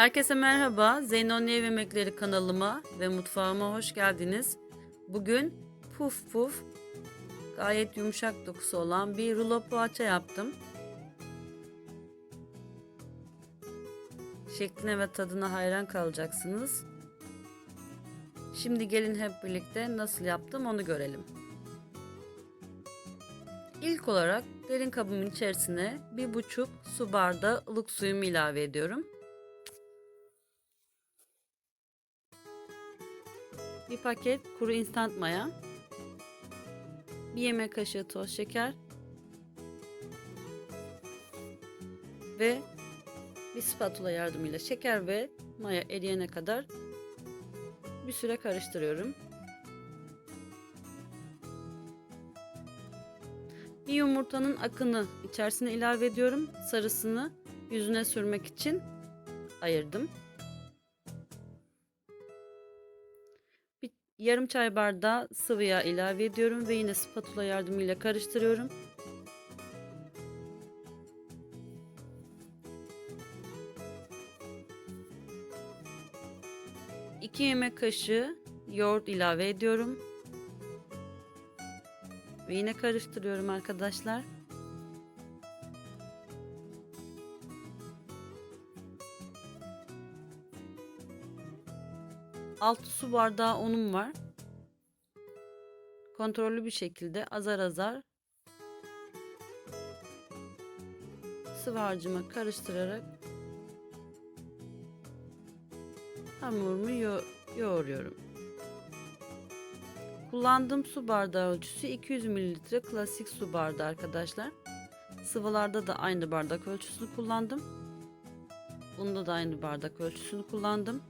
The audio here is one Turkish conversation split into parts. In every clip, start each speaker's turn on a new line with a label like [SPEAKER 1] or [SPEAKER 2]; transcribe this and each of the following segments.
[SPEAKER 1] Herkese merhaba. Zeynon Ev Yemekleri kanalıma ve mutfağıma hoş geldiniz. Bugün puf puf gayet yumuşak dokusu olan bir rulo poğaça yaptım. Şekline ve tadına hayran kalacaksınız. Şimdi gelin hep birlikte nasıl yaptım onu görelim. İlk olarak derin kabımın içerisine bir buçuk su bardağı ılık suyumu ilave ediyorum. Bir paket kuru instant maya, bir yemek kaşığı toz şeker ve bir spatula yardımıyla şeker ve maya eriyene kadar bir süre karıştırıyorum. Bir yumurtanın akını içerisine ilave ediyorum. Sarısını yüzüne sürmek için ayırdım. Yarım çay bardağı sıvı yağ ilave ediyorum ve yine spatula yardımıyla karıştırıyorum. İki yemek kaşığı yoğurt ilave ediyorum. Ve yine karıştırıyorum arkadaşlar. Altı su bardağı unum var. Kontrollü bir şekilde azar azar sıvı harcıma karıştırarak hamurumu yo yoğuruyorum. Kullandığım su bardağı ölçüsü 200 ml klasik su bardağı arkadaşlar. Sıvılarda da aynı bardak ölçüsünü kullandım. Bunda da aynı bardak ölçüsünü kullandım.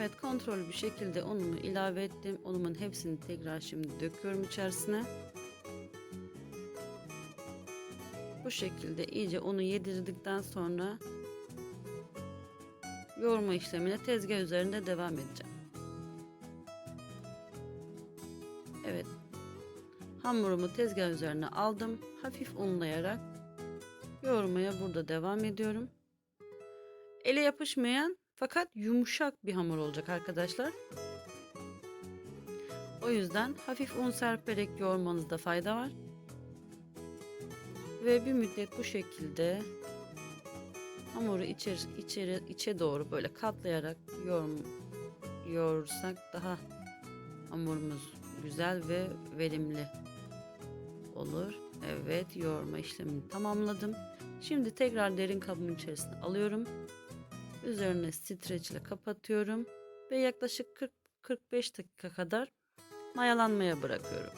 [SPEAKER 1] Evet kontrollü bir şekilde unumu ilave ettim. Unumun hepsini tekrar şimdi döküyorum içerisine. Bu şekilde iyice unu yedirdikten sonra yoğurma işlemine tezgah üzerinde devam edeceğim. Evet. Hamurumu tezgah üzerine aldım. Hafif unlayarak yoğurmaya burada devam ediyorum. Ele yapışmayan fakat yumuşak bir hamur olacak arkadaşlar. O yüzden hafif un serperek yoğurmanızda fayda var. Ve bir müddet bu şekilde hamuru içeri, içeri içe doğru böyle katlayarak yoğur, yoğurursak daha hamurumuz güzel ve verimli olur. Evet yoğurma işlemini tamamladım. Şimdi tekrar derin kabımın içerisine alıyorum. Üzerine streç ile kapatıyorum ve yaklaşık 40-45 dakika kadar mayalanmaya bırakıyorum.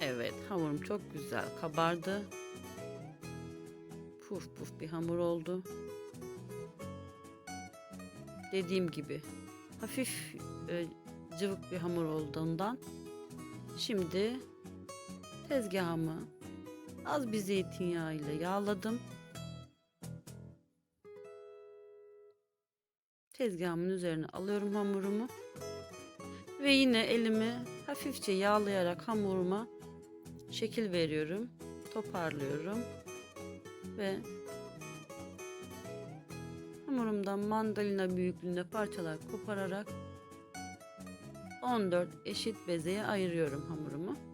[SPEAKER 1] Evet hamurum çok güzel kabardı. Puf puf bir hamur oldu. Dediğim gibi hafif e, cıvık bir hamur olduğundan şimdi tezgahımı az bir zeytinyağı ile yağladım. Tezgahımın üzerine alıyorum hamurumu. Ve yine elimi hafifçe yağlayarak hamuruma şekil veriyorum. Toparlıyorum. Ve hamurumdan mandalina büyüklüğünde parçalar kopararak 14 eşit bezeye ayırıyorum hamurumu.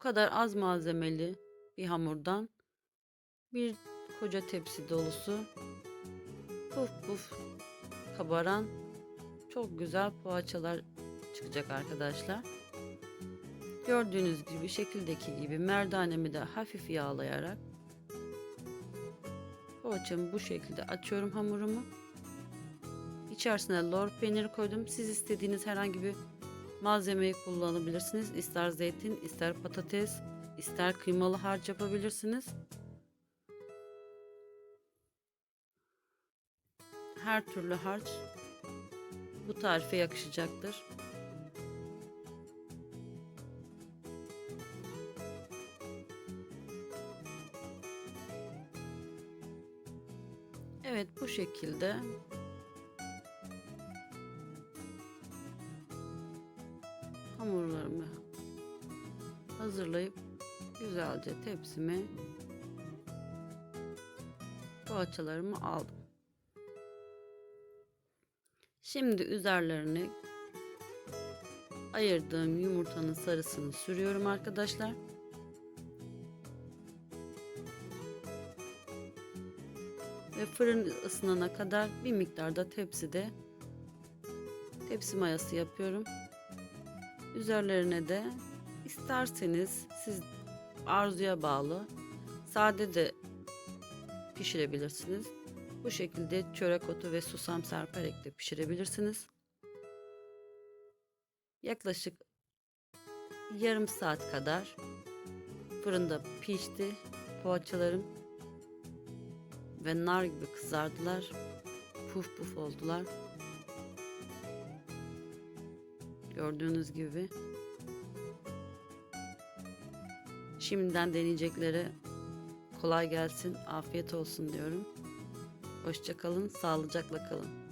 [SPEAKER 1] Kadar az malzemeli bir hamurdan bir koca tepsi dolusu puf puf kabaran çok güzel poğaçalar çıkacak arkadaşlar. Gördüğünüz gibi şekildeki gibi merdanemi de hafif yağlayarak poğaçamı bu şekilde açıyorum hamurumu. İçerisine lor peyniri koydum. Siz istediğiniz herhangi bir malzemeyi kullanabilirsiniz. İster zeytin, ister patates, ister kıymalı harç yapabilirsiniz. her türlü harç bu tarife yakışacaktır. Evet bu şekilde hamurlarımı hazırlayıp güzelce tepsime poğaçalarımı aldım. Şimdi üzerlerine ayırdığım yumurtanın sarısını sürüyorum arkadaşlar. Ve fırın ısınana kadar bir miktarda tepside tepsi mayası yapıyorum. Üzerlerine de isterseniz siz arzuya bağlı sade de pişirebilirsiniz. Bu şekilde çörek otu ve susam serperek de pişirebilirsiniz. Yaklaşık yarım saat kadar fırında pişti poğaçalarım ve nar gibi kızardılar. Puf puf oldular. Gördüğünüz gibi. Şimdiden deneyeceklere kolay gelsin, afiyet olsun diyorum. Hoşça kalın, sağlıcakla kalın.